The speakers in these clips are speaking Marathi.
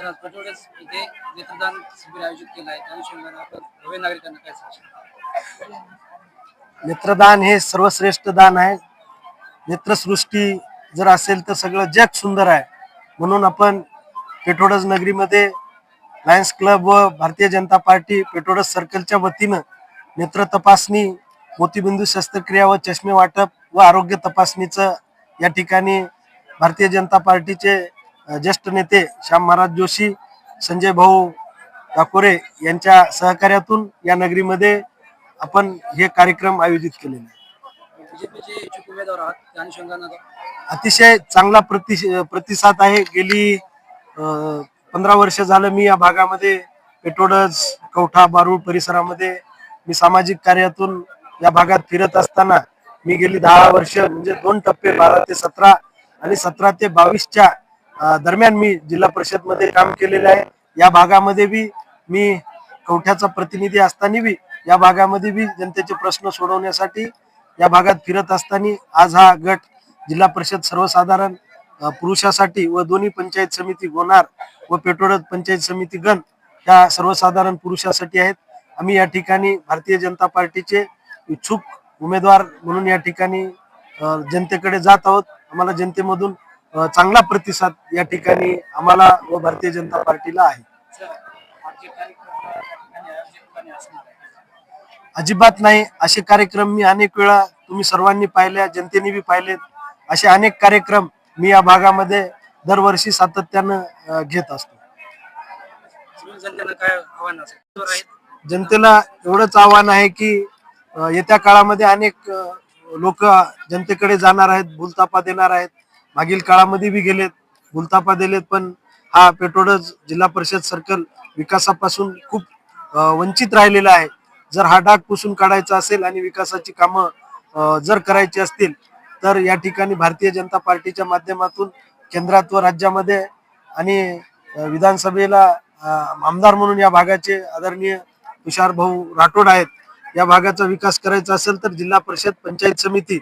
तर आज पेट्रोलच इथे नेत्रदान शिबिर आयोजित केलं आहे. त्या अनुषंगाने आपण भव्य नागरिकांना काय सांगशील? नेत्रदान हे सर्वश्रेष्ठ दान आहे. नेत्रसृष्टी जर असेल तर सगळं जग सुंदर आहे. म्हणून आपण पेट्रोडस नगरीमध्ये लायन्स क्लब व भारतीय जनता पार्टी पेट्रोडस सर्कलच्या वतीनं नेत्र तपासणी मोतीबिंदू शस्त्रक्रिया व चष्मे वाटप व आरोग्य तपासणीचं या ठिकाणी भारतीय जनता पार्टीचे ज्येष्ठ नेते श्याम महाराज जोशी संजय भाऊ टाकोरे यांच्या सहकार्यातून या नगरीमध्ये आपण हे कार्यक्रम आयोजित केलेले आहे. अतिशय चांगला प्रति प्रतिसाद आहे. गेली पंधरा वर्ष झालं मी या भागामध्ये पेट्रोडस कवठा बारूळ परिसरामध्ये मी सामाजिक कार्यातून या भागात फिरत असताना मी गेली दहा वर्ष म्हणजे दोन टप्पे बारा ते सतरा आणि सतरा ते बावीसच्या दरम्यान मी जिल्हा परिषदमध्ये काम केलेलं आहे. या भागामध्ये बी मी कवठ्याचा प्रतिनिधी असताना बी या भागामध्ये बी जनतेचे प्रश्न सोडवण्यासाठी या भागात फिरत असताना आज हा गट जिल्हा परिषद सर्वसाधारण पुरुषासाठी व दोन्ही पंचायत समिती गोनार व पेट्रोडत पंचायत समिती गण या सर्वसाधारण पुरुषासाठी आहेत. आम्ही या ठिकाणी भारतीय जनता पार्टीचे इच्छुक उमेदवार म्हणून या ठिकाणी जनतेकडे जात आहोत. आम्हाला जनतेमधून चांगला प्रतिसाद या ठिकाणी आम्हाला व भारतीय जनता पार्टीला आहे. अजिबात नाही. असे कार्यक्रम मी अनेक वेळा तुम्ही सर्वांनी पाहिले जनतेने बी पाहिलेत असे अनेक कार्यक्रम मी या भागामध्ये दरवर्षी सातत्यानं घेत असतो. जनतेला एवढंच आव्हान आहे की येत्या काळामध्ये अनेक लोक जनतेकडे जाणार आहेत भूलतापा देणार आहेत. मागील काळामध्ये बी गेलेत भूलतापा दिलेत पण हा पेट्रोडज जिल्हा परिषद सर्कल विकासापासून खूप वंचित राहिलेला आहे. जर हा डाग पुसून काढायचा असेल आणि विकासाची कामं जर करायची असतील तर या ठिकाणी भारतीय जनता पार्टीच्या माध्यमातून केंद्रात व राज्यामध्ये आणि विधानसभेला आमदार म्हणून या भागाचे आदरणीय तुषार भाऊ राठोड आहेत. या भागाचा विकास करायचा असेल तर जिल्हा परिषद पंचायत समिती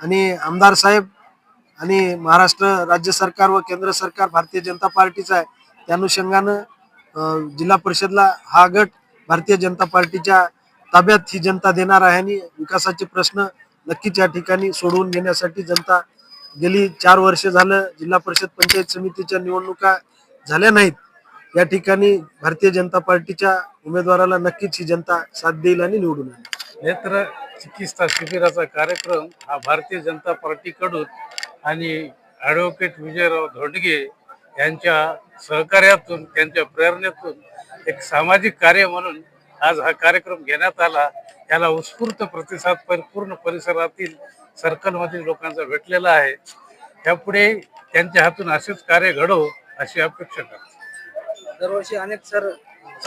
आणि आमदार साहेब आणि महाराष्ट्र राज्य सरकार व केंद्र सरकार भारतीय जनता पार्टीचा आहे. त्या अनुषंगानं जिल्हा परिषदला हा गट भारतीय जनता पार्टीच्या ताब्यात ही जनता देणार आहे आणि विकासाचे प्रश्न नक्कीच या ठिकाणी सोडवून घेण्यासाठी जनता गेली चार वर्ष झालं जिल्हा परिषद पंचायत समितीच्या निवडणुका झाल्या नाहीत. या ठिकाणी भारतीय जनता पार्टीच्या उमेदवाराला नक्कीच ही जनता साथ देईल आणि निवडून येईल. नेत्र चिकित्सा शिबिराचा कार्यक्रम हा भारतीय जनता पार्टीकडून आणि ॲडव्होकेट विजयराव धोंडगे यांच्या सहकार्यातून त्यांच्या प्रेरणेतून एक सामाजिक कार्य म्हणून आज हा कार्यक्रम घेण्यात आला. याला उत्स्फूर्त प्रतिसाद पर- पूर्ण परिसरातील सर्कलमधील लोकांचा भेटलेला आहे. यापुढे त्यांच्या हातून असेच कार्य घडो अशी अपेक्षा करतो. दरवर्षी अनेक सर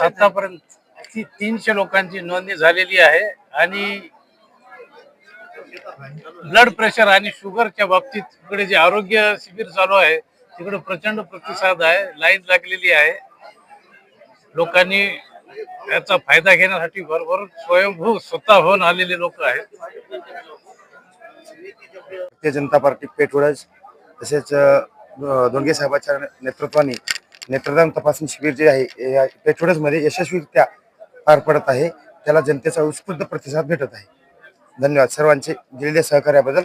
आतापर्यंत तीनशे लोकांची नोंदणी झालेली आहे आणि ब्लड प्रेशर आणि शुगरच्या बाबतीत तिकडे जे आरोग्य शिबिर चालू आहे तिकडे प्रचंड प्रतिसाद आहे लाईन लागलेली आहे. लोकांनी याचा फायदा घेण्यासाठी बरोबर स्वयंभू स्वतः होऊन आलेले लोक आहेत. भारतीय जनता पार्टी पेटवडज तसेच दोनगे साहेबांच्या नेतृत्वाने नेत्रदान तपासणी शिबिर जे आहे या पेटवडजमध्ये यशस्वीरित्या पार पडत आहे. त्याला जनतेचा उत्स्फूर्त प्रतिसाद भेटत आहे. धन्यवाद. सर्वांचे दिलेल्या सहकार्याबद्दल